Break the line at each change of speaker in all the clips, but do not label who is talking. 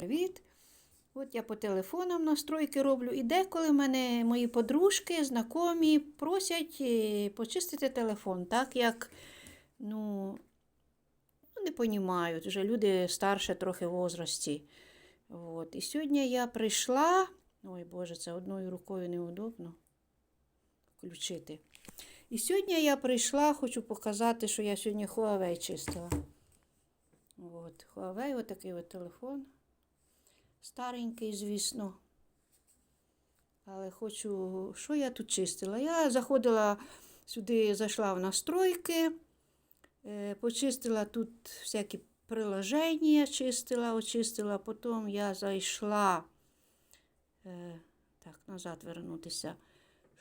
Привіт! От я по телефонам настройки роблю. І деколи мене мої подружки, знайомі просять е, почистити телефон, так як, ну, не понімають, вже люди старше трохи в возрасті. От. І сьогодні я прийшла. Ой Боже, це одною рукою неудобно включити. І сьогодні я прийшла, хочу показати, що я сьогодні Huawei чистила. От, Huawei, отакий от телефон. Старенький, звісно. Але хочу, що я тут чистила? Я заходила сюди, зайшла в настройки, е, почистила тут всякі приложення, чистила, очистила. Потім я зайшла, е, так, назад вернутися,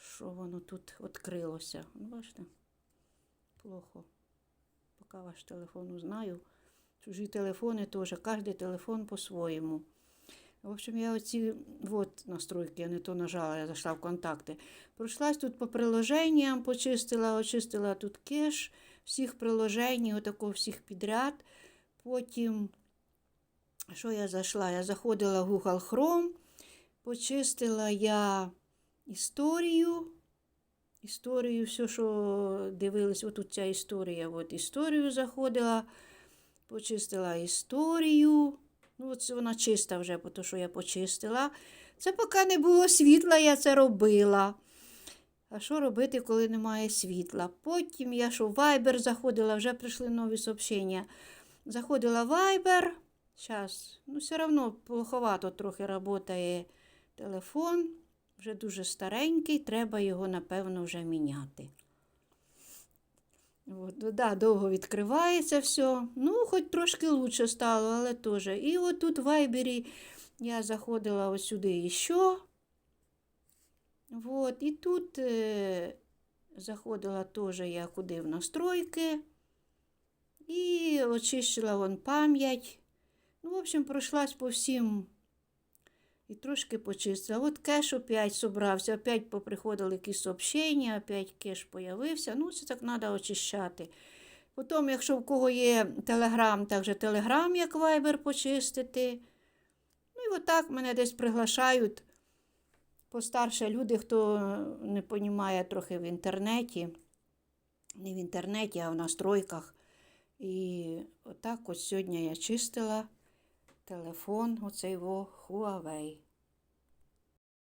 що воно тут відкрилося. Ну, Бачите, плохо. Поки ваш телефон узнаю. Чужі телефони теж, кожен телефон по-своєму. В общем, я оці вот настройки, я не то нажала, я зайшла в контакти. Пройшлась тут по приложенням, почистила, очистила тут кеш всіх приложень, отако всіх підряд. Потім, що я зайшла? Я заходила в Google Chrome, почистила я історію. Історію, все, що дивились, отут ця історія, от історію заходила, почистила історію. Ну, це вона чиста вже, тому що я почистила. Це поки не було світла, я це робила. А що робити, коли немає світла? Потім я що в Viber заходила, вже прийшли нові сообщення. Заходила в Viber. Зараз, ну, все одно плоховато трохи працює телефон. Вже дуже старенький, треба його, напевно, вже міняти. От, да, довго відкривається все. Ну, хоч трошки лучше стало, але теж. І от тут в Вайбері я заходила ось сюди ще. От, і тут е, заходила теж я куди в настройки. І очищила вон пам'ять. Ну, в общем, пройшлась по всім. І трошки почистила. От кеш опять собрався, опять поприходили якісь сообщення, опять кеш появився. Ну, це так треба очищати. Потім, якщо в кого є телеграм, так же телеграм, як вайбер почистити. Ну і отак мене десь приглашають постарше люди, хто не розуміє трохи в інтернеті. Не в інтернеті, а в настройках. І отак ось сьогодні я чистила телефон, оцей во Huawei.